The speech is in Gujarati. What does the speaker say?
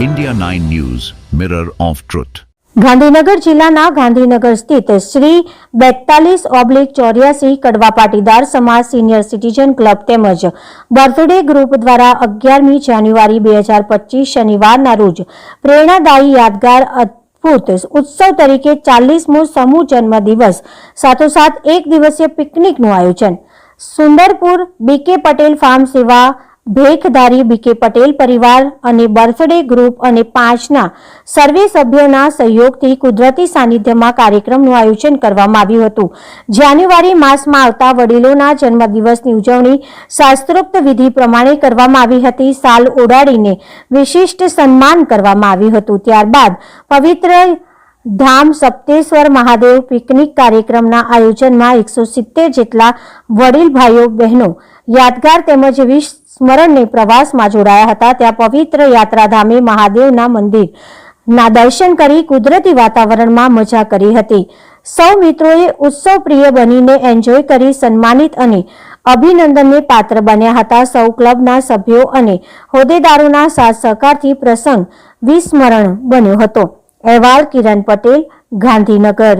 India 9 News, Mirror of Truth. Gandhinagar જિલ્લાના ગાંધીનગર સ્થિત શ્રી બેતાલીસ ઓબ્લિક ચોર્યાસી કડવા પાટીદાર સમાજ સિનિયર સિટીઝન ક્લબ તેમજ બર્થડે ગ્રુપ દ્વારા અગિયારમી જાન્યુઆરી બે હજાર પચીસ શનિવારના રોજ પ્રેરણાદાયી યાદગાર અદ્ભુત ઉત્સવ તરીકે ચાલીસમો સમૂહ જન્મ દિવસ સાથોસાથ એક દિવસીય પિકનિકનું આયોજન સુંદરપુર બીકે પટેલ ફાર્મ સેવા ભેખધારી બીકે પટેલ પરિવાર અને બર્થડે ગ્રુપ અને પાંચના સર્વે સભ્યોના સહયોગથી કુદરતી સાનિધ્યમાં કાર્યક્રમનું આયોજન કરવામાં આવ્યું હતું. જાન્યુઆરી માસમાં આવતા વડીલોના જન્મદિવસની ઉજવણી શાસ્ત્રોક્ત વિધિ પ્રમાણે કરવામાં આવી હતી. સાલ ઓડાડીને વિશિષ્ટ સન્માન કરવામાં આવ્યું હતું. ત્યારબાદ પવિત્ર ધામ સપ્તેશ્વર મહાદેવ પિકનિક કાર્યક્રમના આયોજનમાં એકસો સિત્તેર જેટલા વડીલ ભાઈઓ બહેનો, યાદગાર તેમજ વિસ્મરણને પ્રવાસમાં જોડાયા હતા. ત્યાં પવિત્ર યાત્રાધામે મહાદેવના મંદિર ના દર્શન કરી કુદરતી વાતાવરણમાં મજા કરી હતી. સૌ મિત્રોએ ઉત્સવ પ્રિય બનીને એન્જોય કરી, સન્માનિત અને અભિનંદનને પાત્ર બન્યા હતા. સૌ ક્લબના સભ્યો અને હોદ્દેદારોના સાથ સહકારથી પ્રસંગ વિસ્મરણ બન્યો હતો. અહેવાલ કિરણ પટેલ, ગાંધીનગર.